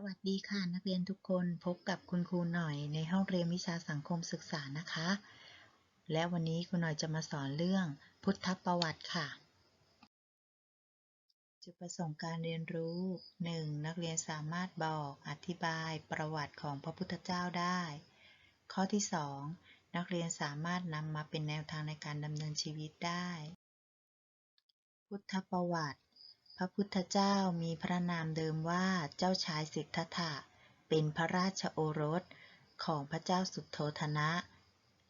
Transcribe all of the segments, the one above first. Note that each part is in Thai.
สวัสดีค่ะนักเรียนทุกคนพบกับคุณครูหน่อยในห้องเรียนวิชาสังคมศึกษานะคะ และวันนี้คุณหน่อยจะมาสอนเรื่องพุทธประวัติค่ะ จุดประสงค์การเรียนรู้ 1. นักเรียนสามารถบอกอธิบายประวัติของพระพุทธเจ้าได้ ข้อที่ 2. นักเรียนสามารถนำมาเป็นแนวทางในการดำเนินชีวิตได้ พุทธประวัติ พระพุทธเจ้ามีพระนามเดิมว่าเจ้าชายสิทธัตถะ เป็นพระราชโอรสของพระเจ้าสุโธทนะ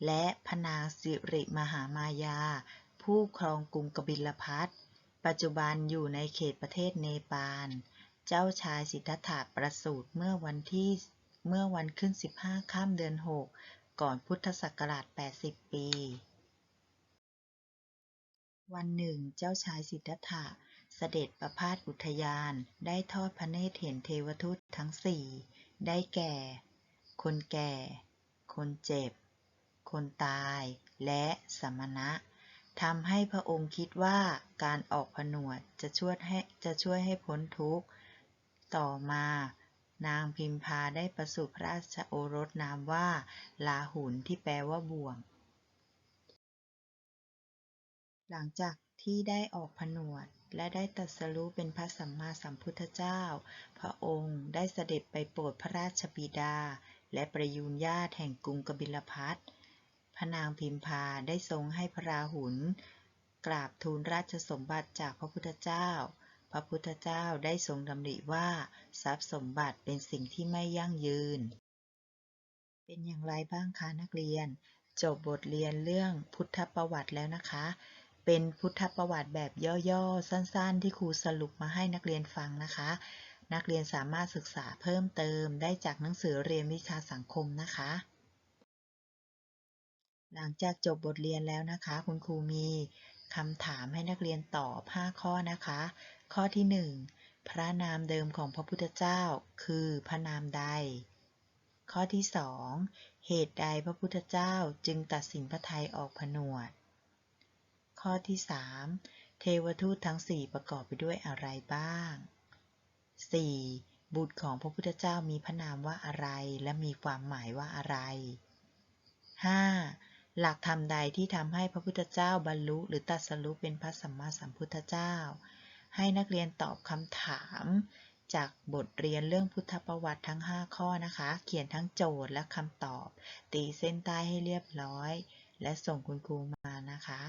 และพนางสิริมหามายา ผู้ครองกรุงกบิลพัทปัจจุบันอยู่ในเขตประเทศเนปาล เจ้าชายสิทธัตถะประสูติเมื่อวันที่เมื่อวันขึ้น 15 ข้ามเดือน 6 ก่อนพุทธศักราช 80 ปี วันหนึ่ง เจ้าชายสิทธัตถะ เสด็จประพาสอุทยานได้ทอดพระเนตรเห็นเทวทูตทั้งสี่ได้แก่ คนแก่ คนเจ็บ คนตายและสมณะทำให้พระองค์คิดว่าการออกผนวดจะช่วยให้จะช่วยให้พ้นทุกข์ ต่อมานางพิมพาได้ประสูติพระราชโอรสนามว่าลาหุนที่แปลว่าบ่วง หลังจากที่ได้ออกผนวด และได้ตรัสรู้เป็นพระสัมมาสัมพุทธเจ้า พระองค์ได้เสด็จไปโปรดพระราชบิดา และประยูนญาติแห่งกรุงกบิลพัทพระนางพิมพาได้ทรงให้พระราหุลกราบทูลราชสมบัติจากพระพุทธเจ้า พระพุทธเจ้าได้ทรงดำริว่าทรัพย์สมบัติเป็นสิ่งที่ไม่ยั่งยืน เป็นอย่างไรบ้างคะนักเรียน จบบทเรียนเรื่องพุทธประวัติแล้วนะคะ เป็นพุทธประวัติแบบย่อๆ สั้นๆ ที่ครูสรุปมาให้นักเรียนฟังนะคะ นักเรียนสามารถศึกษาเพิ่มเติมได้จากหนังสือเรียนวิชาสังคมนะคะ หลังจากจบบทเรียนแล้วนะคะ คุณครูมีคำถามให้นักเรียนตอบ 5 ข้อนะคะ ข้อที่ 1 พระนามเดิมของพระพุทธเจ้า คือพระนามใด ข้อที่ 2 เหตุใดพระพุทธเจ้าจึงตัดสินพระทัยออกผนวด ข้อที่ 3 เทวทูตทั้ง 4 ประกอบไปด้วยอะไรบ้าง 4. บุตรของพระพุทธเจ้ามีพระนามว่าอะไร และมีความหมายว่าอะไร 5. หลักธรรมใดที่ทำให้พระพุทธเจ้าบรรลุ หรือตรัสรู้เป็นพระสัมมาสัมพุทธเจ้า ให้นักเรียนตอบคำถามจากบทเรียนเรื่องพุทธประวัติทั้ง 5 ข้อนะคะ เขียนทั้งโจทย์และคำตอบ ตีเส้นใต้ให้เรียบร้อย และส่งคุณครูมานะคะ